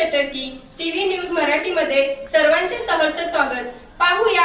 चटर्की TV news Marathi मध्ये सर्वांचे सहर्ष स्वागत. पाहूया